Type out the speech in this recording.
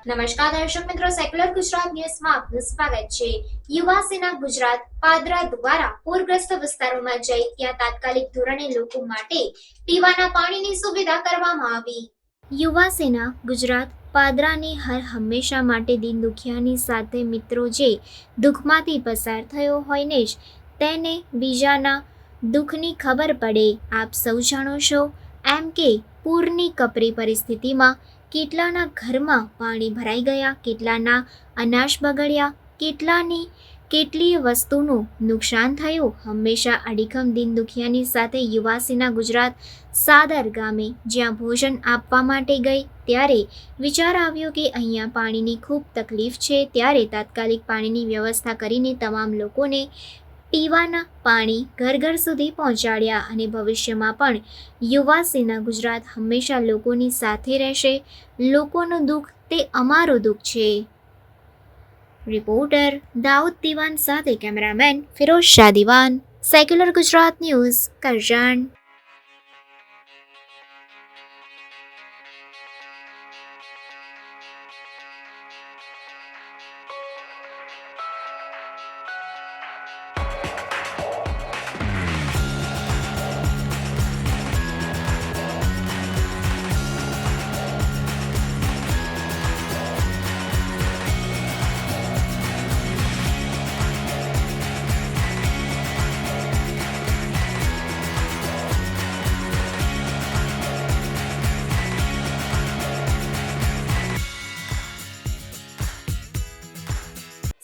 નમસ્કાર દર્શક મિત્રો સેક્યુલર ગુજરાત ન્યૂઝમાં આપનું સ્વાગત છે. યુવા સેના ગુજરાત, પાદરા દ્વારા પૂરગ્રસ્ત વિસ્તારોમાં જઈ ત્યાં તાત્કાલિક ધોરણે લોકો માટે પીવાના પાણીની સુવિધા કરવામાં આવી. યુવા સેના ગુજરાત, પાદરાની હર હંમેશા માટે દિન દુખિયાની સાથે મિત્રો જે દુઃખમાંથી પસાર થયો હોય ને જ તેને બીજાના દુઃખની ખબર પડે. આપ સૌ જાણો છો એમ કે પૂરની કપરી પરિસ્થિતિમાં કેટલાના ઘરમાં પાણી ભરાઈ ગયા, કેટલાના અનાજ બગડ્યા, કેટલાની કેટલીય વસ્તુનું નુકસાન થયું. હંમેશા અડીખમ દિન દુખિયાની સાથે યુવાસીના ગુજરાત સાદર ગામે જ્યાં ભોજન આપવા માટે ગઈ, ત્યારે વિચાર આવ્યો કે અહીંયા પાણીની ખૂબ તકલીફ છે. ત્યારે તાત્કાલિક પાણીની વ્યવસ્થા કરીને તમામ લોકોને પીવાના પાણી ઘર ઘર સુધી પહોંચાડ્યા અને ભવિષ્યમાં પણ યુવા સેના ગુજરાત હંમેશા લોકોની સાથે રહેશે. લોકોનું દુઃખ તે અમારું દુઃખ છે. રિપોર્ટર દાઉદ દિવાન સાથે cameraman Firoz Shah Diwan. Secular Gujarat news Karjan.